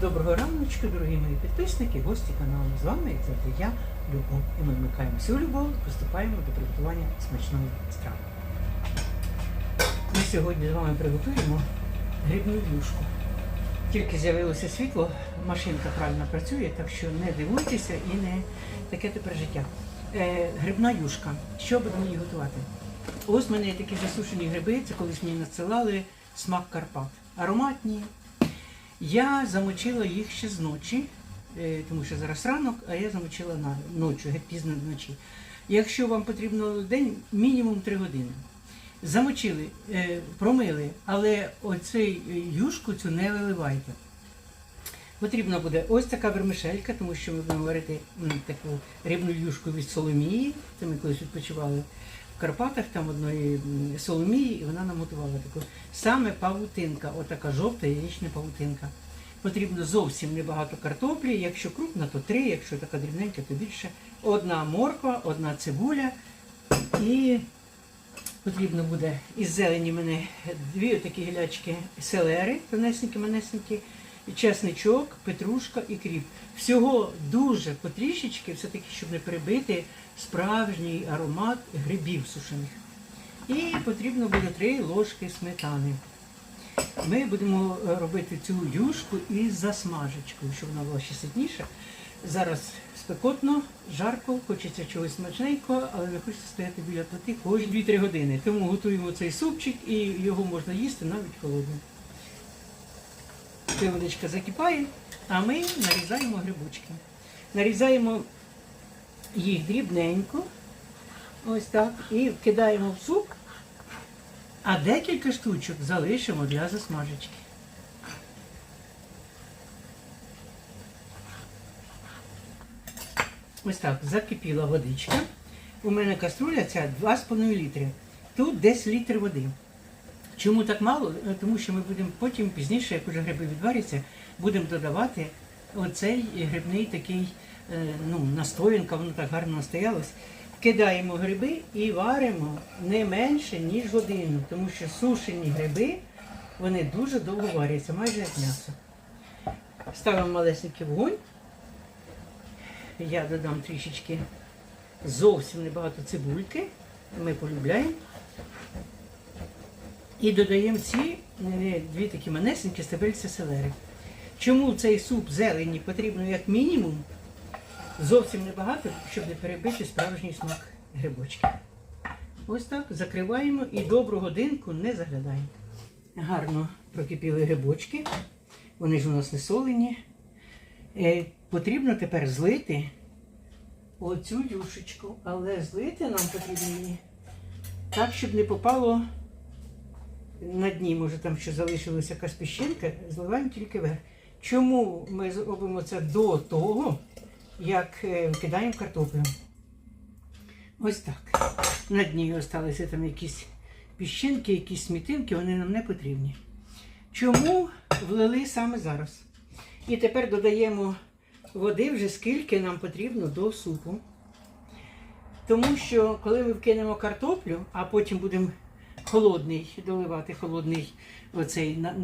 Доброго раночку, дорогі мої підписники, гості каналу. З вами як завжди я, Любов. І ми вмикаємо всю любов, приступаємо до приготування смачної страви. Ми сьогодні з вами приготуємо грибну юшку. Тільки з'явилося світло, машинка правильно працює, так що не дивуйтеся і не таке тепер життя. Е, грибна юшка. Що будемо її готувати? Ось в мене є такі засушені гриби, це колись мені надсилали смак Карпат. Ароматні, я замочила їх ще з ночі, е, тому що зараз ранок, а я замочила ночі, геть пізно вночі. Якщо вам потрібно день, мінімум 3 години. Замочили, е, промили, але оцей юшку цю не виливайте. Потрібна буде ось така вермишелька, тому що ми будемо варити таку рибну юшку від Соломії. Це ми колись відпочивали в Карпатах, там одної Соломії, і вона нам готувала таку. Саме павутинка, отака жовта яєчна павутинка. Потрібно зовсім небагато картоплі. Якщо крупна, то три, якщо така дрібненька, то більше. Одна морква, одна цибуля і Потрібно буде із зелені мене дві такі гілячки селери, тонесенькі, манесенькі, чесничок, петрушка і кріп. Всього дуже потрішечки, все-таки, щоб не прибити справжній аромат грибів сушених. І потрібно буде три ложки сметани. Ми будемо е, робити цю юшку із засмажечкою, щоб вона була ще ситніша. Зараз спекотно, жарко, хочеться чогось смачненького, але не хочеться стояти біля плити кожні 2-3 години. Тому готуємо цей супчик і його можна їсти навіть холодним. Водичка закипає, а ми нарізаємо грибочки. Нарізаємо їх дрібненько, ось так, і кидаємо в суп, а декілька штучок залишимо для засмажечки. Ось так, закипіла водичка. У мене каструля ця 2,5 літри. Тут десь літр води. Чому так мало? Е, Тому що ми будемо потім пізніше, як уже гриби відваряться, будемо додавати оцей грибний такий е, ну, настоянка, воно так гарно настоялось. Кидаємо гриби і варимо не менше, ніж годину, тому що сушені гриби вони дуже довго варяться, майже як м'ясо. Ставимо малесенький вогонь. Я додам трішечки зовсім небагато цибульки. Ми полюбляємо. І додаємо ці е, дві такі манесенькі стебельця селери. Чому цей суп зелені потрібно як мінімум зовсім небагато, щоб не перебити справжній смак грибочки. Ось так закриваємо і добру годинку не заглядаємо. Гарно прокипіли грибочки. Вони ж у нас не солені. Е, Потрібно тепер злити оцю юшечку, але злити нам потрібно її так, щоб не попало на дні, може там ще залишилася якась піщинка, зливаємо тільки вверх. Чому ми робимо це до того, як е, кидаємо картоплю? Ось так. На дні залишилися там якісь піщинки, якісь смітинки, вони нам не потрібні. Чому влили саме зараз? І тепер додаємо води вже скільки нам потрібно до супу. Тому що коли ми вкинемо картоплю, а потім будемо холодний, доливати холодний оцей на,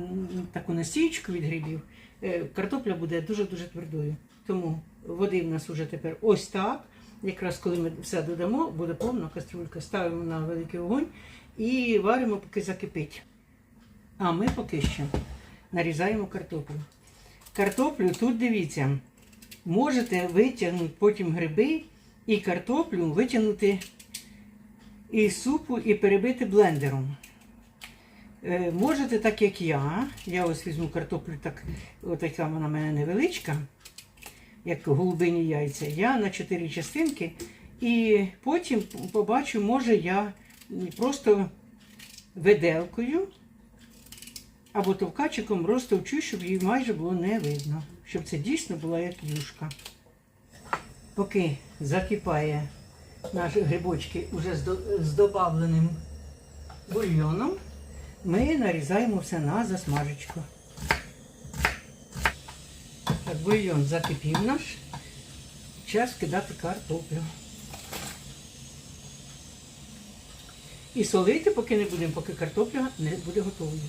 таку настійку від грибів, е, картопля буде дуже-дуже твердою. Тому води в нас вже тепер ось так. Якраз коли ми все додамо, буде повна кастрюлька. Ставимо на великий вогонь і варимо, поки закипить. А ми поки що нарізаємо картоплю. Картоплю тут дивіться, можете витягнути потім гриби і картоплю витягнути із супу і перебити блендером. Е, можете так, як я. Я ось візьму картоплю, так, отака вона в мене невеличка, як голубині яйця. Я на чотири частинки. І потім побачу, може я просто виделкою або товкачиком розтовчу, щоб її майже було не видно. Щоб це дійсно була як юшка. Поки закипає наші грибочки вже з, до, добавленим бульйоном, ми нарізаємо все на засмажечку. Так, бульйон закипів наш. Час кидати картоплю. І солити, поки не будемо, поки картопля не буде готовою.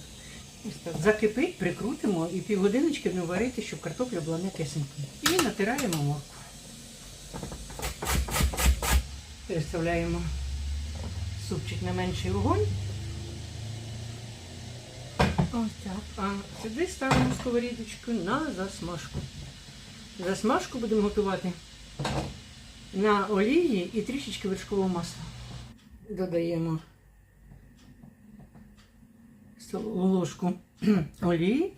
Ось. Закипить, прикрутимо і півгодиночки будемо варити, щоб картопля була не кисенькою. І натираємо моркву. Переставляємо супчик на менший вогонь. Ось так. А сюди ставимо сковорідочку на засмажку. Засмажку будемо готувати на олії і трішечки вершкового масла. Додаємо ложку олії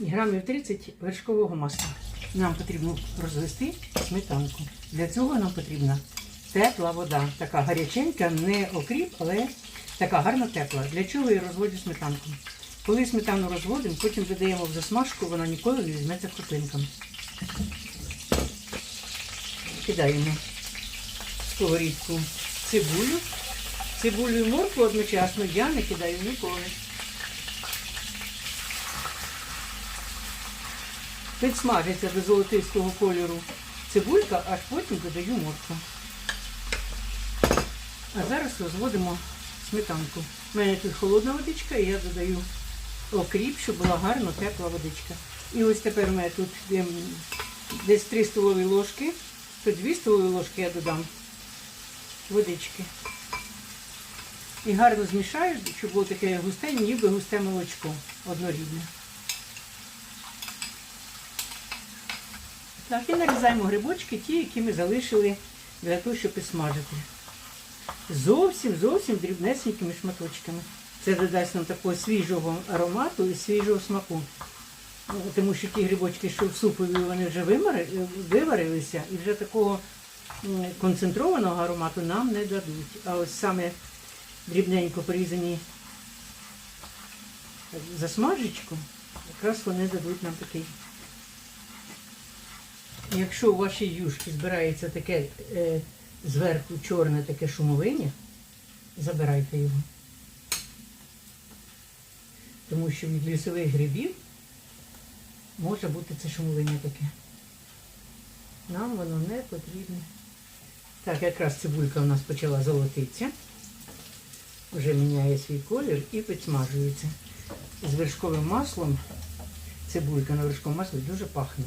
і грамів 30 вершкового масла. Нам потрібно розвести сметанку. Для цього нам потрібна тепла вода. Така гаряченька, не окріп, але така гарно тепла. Для чого я розводжу сметанку? Коли сметану розводимо, потім додаємо в засмажку, вона ніколи не візьметься крупинками. Кидаємо в сковорідку цибулю. Цибулю і моркву одночасно я не кидаю ніколи. Підсмажиться до золотистого кольору цибулька, аж потім додаю моркву. А зараз розводимо сметанку. У мене тут холодна водичка, і я додаю окріп, щоб була гарно тепла водичка. І ось тепер у мене тут ем, десь 3 столові ложки, то 2 столові ложки я додам водички. І гарно змішаю, щоб було таке густе, ніби густе молочко однорідне. Так, і нарізаємо грибочки, ті, які ми залишили для того, щоб підсмажити. Зовсім, зовсім дрібнесенькими шматочками. Це додасть нам такого свіжого аромату і свіжого смаку. Ну, Тому що ті грибочки, що в супові, вони вже виварилися і вже такого концентрованого аромату нам не дадуть. А ось саме дрібненько порізані засмажечку, якраз вони дадуть нам такий. Якщо у вашій юшці збирається таке е, зверху чорне таке шумовиння, забирайте його. Тому що від лісових грибів може бути це шумовиння таке. Нам воно не потрібне. Так, якраз цибулька у нас почала золотитися. Вже міняє свій колір і підсмажується. З вершковим маслом цибулька на вершковому маслі дуже пахне.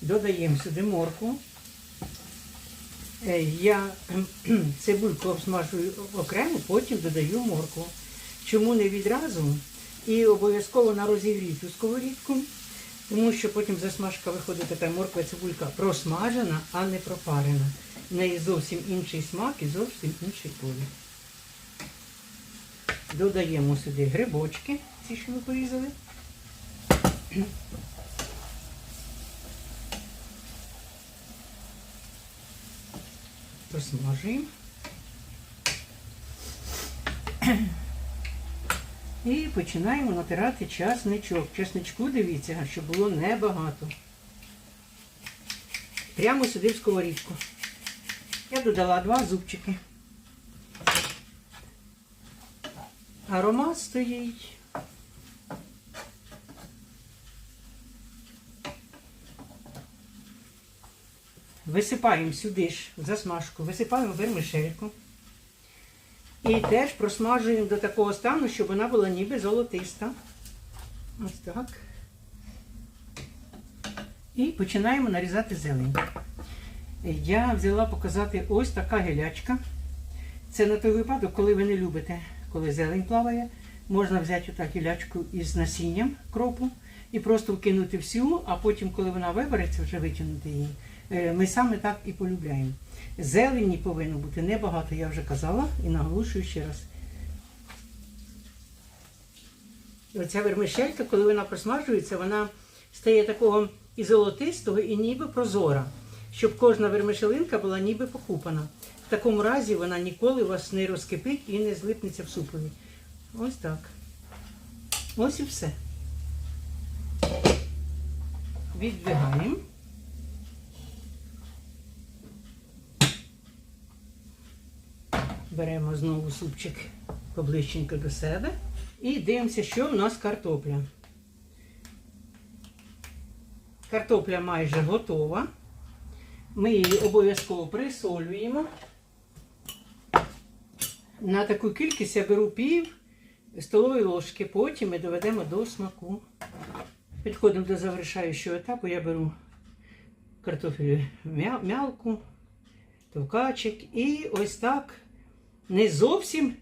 Додаємо сюди морку. Е, Я цибульку обсмажую окремо, потім додаю морку. Чому не відразу? І обов'язково на розігріту сковорідку, тому що потім засмажка виходить така морква цибулька просмажена, а не пропарена. В неї зовсім інший смак і зовсім інший колір. Додаємо сюди грибочки, ці, що ми порізали. Просмажуємо. І починаємо натирати часничок. Часничку дивіться, щоб було небагато. Прямо сюди в сковорідку. Я додала два зубчики. Аромат стоїть. Висипаємо сюди ж засмажку, висипаємо вермишельку. І теж просмажуємо до такого стану, щоб вона була ніби золотиста. Ось так. І починаємо нарізати зелень. Я взяла показати ось така гелячка. Це на той випадок, коли ви не любите, коли зелень плаває. Можна взяти отак гілячку із насінням кропу і просто вкинути всю, а потім, коли вона вибереться, вже витягнути її. Е, Ми саме так і полюбляємо. Зелені повинно бути небагато, я вже казала і наголошую ще раз. Оця вермишелька, коли вона просмажується, вона стає такого і золотистого, і ніби прозора, щоб кожна вермишелинка була ніби покупана. В такому разі вона ніколи вас не розкипить і не злипнеться в супові. Ось так. Ось і все. Віддвигаємо. Беремо знову супчик поближченько до себе і дивимося, що в нас картопля. Картопля майже готова. Ми її обов'язково присолюємо. На таку кількість я беру пів столової ложки. Потім ми доведемо до смаку. Підходимо до завершаючого етапу. Я беру картофелю м'я- м'ялку, товкачик і ось так не зовсім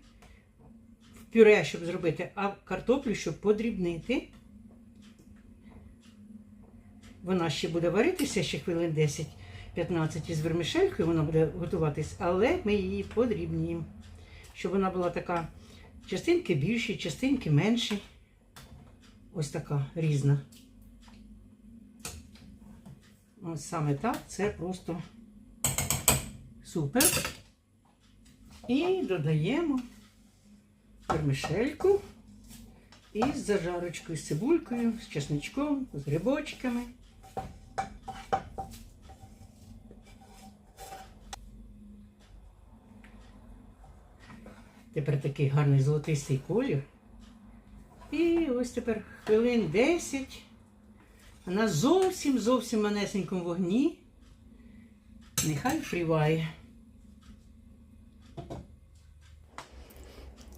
в пюре, щоб зробити, а картоплю, щоб подрібнити. Вона ще буде варитися ще хвилин 10-15 із вермішелькою, вона буде готуватись, але ми її подрібнюємо, щоб вона була така частинки більші, частинки менші. Ось така різна. Ось саме так, це просто супер. І додаємо вермишельку із зажарочкою, з цибулькою, з чесничком, з грибочками. Тепер такий гарний золотистий колір. І ось тепер хвилин 10 на зовсім зовсім манесенькому вогні. Нехай фріває.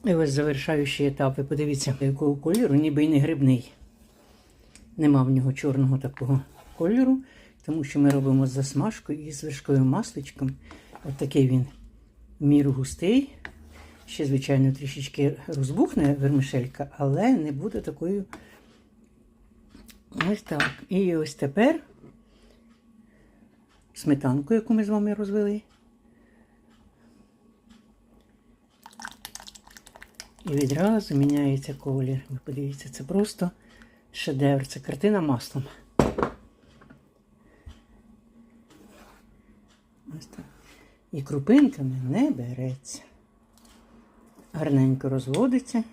І ось завершаючий етап. Ви подивіться, якого кольору, ніби й не грибний. Нема в нього чорного такого кольору, тому що ми робимо з засмажкою і з вершковим масличком. От такий він міру густий. Ще, звичайно, трішечки розбухне вермишелька, але не буде такою. Ось так. І ось тепер сметанку, яку ми з вами розвели. І відразу міняється колір. Ви подивіться, це просто шедевр, це картина маслом. Ось так. І крупинками не береться. Гарненько розводиться.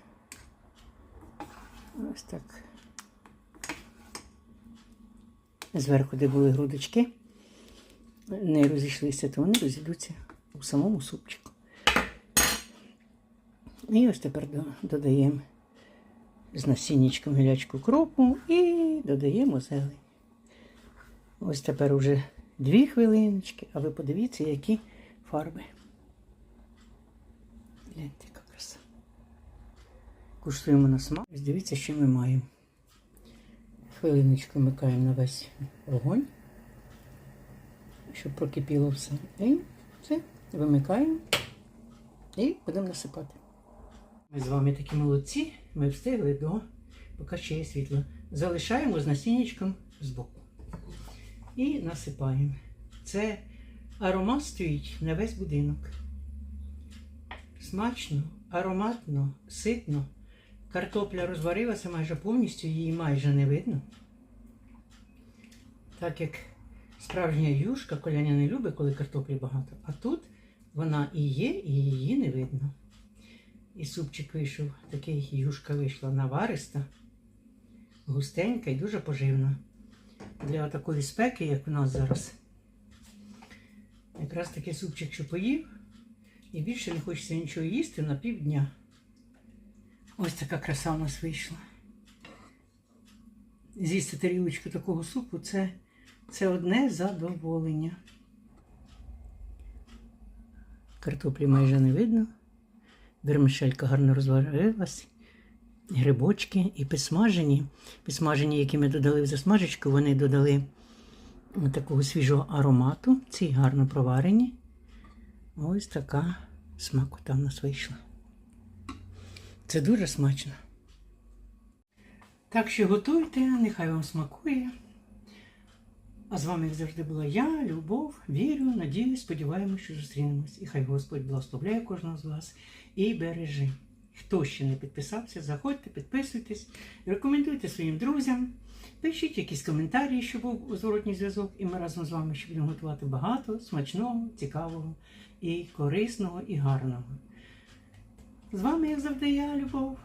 Ось так. Зверху, де були грудочки, не розійшлися, то вони розійдуться у самому супчику. І ось тепер додаємо з насіннячком гілячку кропу і додаємо зелень. Ось тепер уже дві хвилиночки, а ви подивіться, які фарби. Гляньте. Куштуємо на смак. Ось дивіться, що ми маємо. Хвилиночку вмикаємо на весь вогонь, щоб прокипіло все. І все, вимикаємо і будемо насипати. Ми з вами такі молодці, ми встигли до, поки ще є світло. Залишаємо з насіннячком збоку. І насипаємо. Це аромат стоїть на весь будинок. Смачно, ароматно, ситно. Картопля розварилася майже повністю, її майже не видно. Так як справжня юшка, коляня не любить, коли картоплі багато. А тут вона і є, і її не видно. І супчик вийшов, такий юшка вийшла навариста, густенька і дуже поживна. Для такої спеки, як у нас зараз. Якраз такий супчик, що поїв, і більше не хочеться нічого їсти на півдня. Ось така краса у нас вийшла. З'їсти тарілочку такого супу це, це одне задоволення. Картоплі майже не видно. Вермишелька гарно розварилась. Грибочки і підсмажені. Підсмажені, які ми додали в засмажечку, вони додали такого свіжого аромату. Ці гарно проварені. Ось така смакота в нас вийшла. Це дуже смачно. Так що готуйте, нехай вам смакує. А з вами, як завжди, була я, Любов, вірю, надію, сподіваємося, що зустрінемось. І хай Господь благословляє кожного з вас і бережи. Хто ще не підписався, заходьте, підписуйтесь, рекомендуйте своїм друзям, пишіть якісь коментарі, щоб був зворотній зв'язок, і ми разом з вами ще будемо готувати багато смачного, цікавого і корисного і гарного. З вами, як завжди, я, Любов.